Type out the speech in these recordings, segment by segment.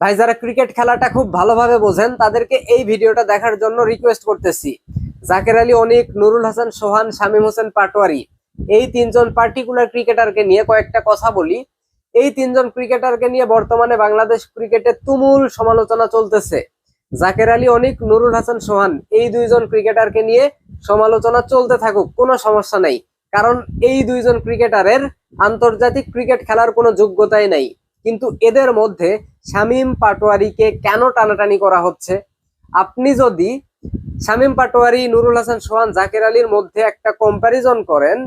ভাই, যারা ক্রিকেট খেলাটা খুব ভালোভাবে বোঝেন, তাদেরকে এই ভিডিওটা দেখার জন্য রিকোয়েস্ট করতেছি। জাকের আলী, অনিক, নুরুল হাসান, সোহান, শামীম হোসেন, পাটোয়ারি, এই তিনজন পার্টিকুলার ক্রিকেটারকে নিয়ে কয়েকটা কথা বলি। এই তিনজন ক্রিকেটারকে নিয়ে বর্তমানে বাংলাদেশ ক্রিকেটে তুমুল সমালোচনা চলতেছে। জাকের আলী, অনিক, নুরুল হাসান, সোহান, এই দুইজন ক্রিকেটারকে নিয়ে সমালোচনা চলতে থাকুক, কোনো সমস্যা নাই। কারণ এই দুইজন ক্রিকেটারের আন্তর্জাতিক ক্রিকেট খেলার কোনো যোগ্যতাই নাই। কিন্তু এদের মধ্যে শামীম পাটোয়ারিকে কেন টানাটানি করা হচ্ছে? আপনি যদি শামীম পাটোয়ারি, নুরুল হাসান, সোহান, জাকের আলীর মধ্যে একটা কম্প্যারিজন করেন,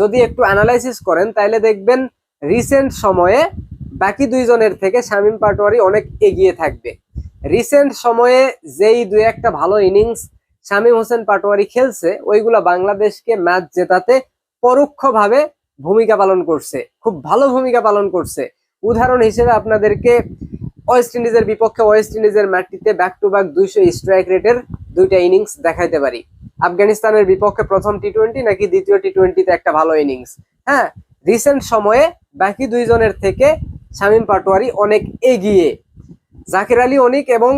যদি একটু অ্যানালাইসিস করেন তাহলে দেখবেন রিসেন্ট সময়ে বাকি দুইজনের থেকে শামীম পাটোয়ারি অনেক এগিয়ে থাকবে। রিসেন্ট সময়ে যেই দুই একটা ভালো ইনিংস শামীম হোসেন পাটোয়ারি খেলছে, ওইগুলা বাংলাদেশকে ম্যাচ জেতাতে পরোক্ষভাবে ভূমিকা পালন করছে, খুব ভালো ভূমিকা পালন করছে। উদাহরণ হিসেবে আপনাদেরকে ওয়েস্ট ইন্ডিজের বিপক্ষে ওয়েস্ট ইন্ডিজের ম্যাচটিতে ব্যাক টু ব্যাক দুইশো স্ট্রাইক রেটের দুইটা ইনিংস দেখাইতে পারি। আফগানিস্তানের বিপক্ষে প্রথম টি টোয়েন্টি নাকি দ্বিতীয় টি টোয়েন্টিতে একটা ভালো ইনিংস হ্যাঁ রিসেন্ট সময়ে বাকি দুইজনের থেকে শামীম পাটোয়ারি অনেক এগিয়ে। জাকির আলী অনিক এবং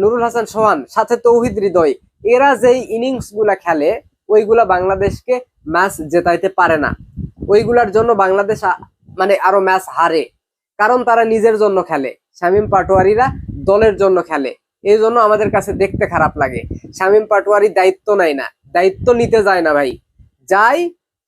নুরুল হাসান সোহান সাথে তৌহিদ হৃদয়, এরা যেই ইনিংসগুলা খেলে, ওইগুলা বাংলাদেশকে ম্যাচ জেতাইতে পারে না। ওইগুলার জন্য বাংলাদেশ মানে আরও ম্যাচ হারে। কারণ তারা নিজের জন্য খেলে। শামীম পাটোয়ারিরা দলের জন্য খেলে। এই জন্য আমাদের কাছে দেখতে খারাপ লাগে। শামীম পাটোয়ারি দায়িত্ব নেয় না। দায়িত্ব নিতে যায় না ভাই। যাই,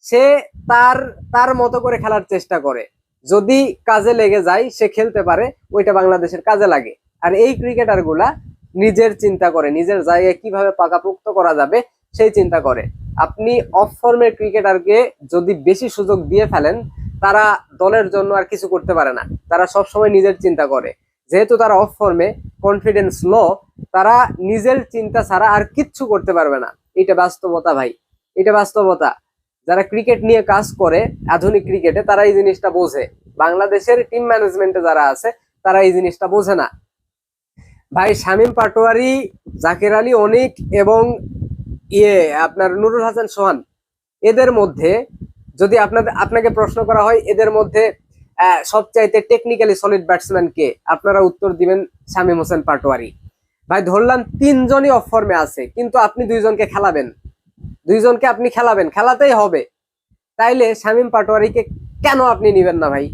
সে তার তার মতো করে খেলার চেষ্টা করে। যদি কাজে লেগে যায়, সে খেলতে পারে, ওইটা বাংলাদেশের কাজে লাগে। আর এই ক্রিকেটারগুলা নিজের চিন্তা করে, নিজের জায়গায় কীভাবে পাকাপোক্ত করা যাবে, সেই চিন্তা করে। আপনি অফ ফর্মের ক্রিকেটারকে যদি বেশি সুযোগ দিয়ে ফেলেন তারা দলের জন্য আর কিছু করতে পারে না। তারা সব সময় নিজের চিন্তা করে। যেহেতু তারা অফ ফর্মে কনফিডেন্স লো তারা নিজের চিন্তা ছাড়া আর কিচ্ছু করতে পারবে না। এটা বাস্তবতা ভাই। এটা বাস্তবতা। যারা ক্রিকেট নিয়ে কাজ করে, আধুনিক ক্রিকেটে তারা এই জিনিসটা বোঝে। বাংলাদেশের টিম ম্যানেজমেন্টে যারা আছে, তারা এই জিনিসটা বোঝে না। ভাই, শামীম পাটোয়ারি, জাকির আলী অনিক এবং ইয়ে আপনার নুরুল হাসান সোহান, এদের মধ্যে যদি আপনাদের, আপনাকে প্রশ্ন করা হয়, এদের মধ্যে সবচাইতে টেকনিক্যালি সলিড ব্যাটসম্যান কে আপনারা উত্তর দিবেন শামীম হোসেন পাটোয়ারি। ভাই, ধরলাম তিনজনই অফ ফর্মে আছে, কিন্তু আপনি দুইজনকে খেলাবেন। দুইজনকে আপনি খেলাবেন, খেলাতেই হবে। তাইলে শামীম পাটোয়ারিকে কেন আপনি নিবেন না ভাই?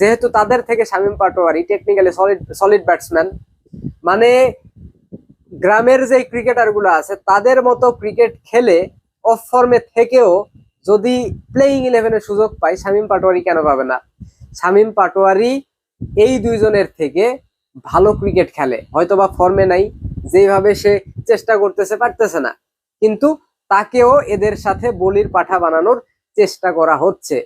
যেহেতু তাদের থেকে Shamim Patwari technically solid solid batsman মানে গ্রামের যে ক্রিকেটারগুলো আছে, তাদের মতো ক্রিকেট খেলে অফ ফর্মে থেকেও যদি প্লেইং ইলেভেনের সুযোগ পাই শামীম পাটোয়ারি কেন পাবে না? শামীম পাটোয়ারি এই দুইজনের থেকে ভালো ক্রিকেট খেলে। হয়তোবা ফর্মে নাই যেভাবে সে চেষ্টা করতেছে, পারতেছে না। কিন্তু তাকেও এদের সাথে বলির পাঠা বানানোর চেষ্টা করা হচ্ছে।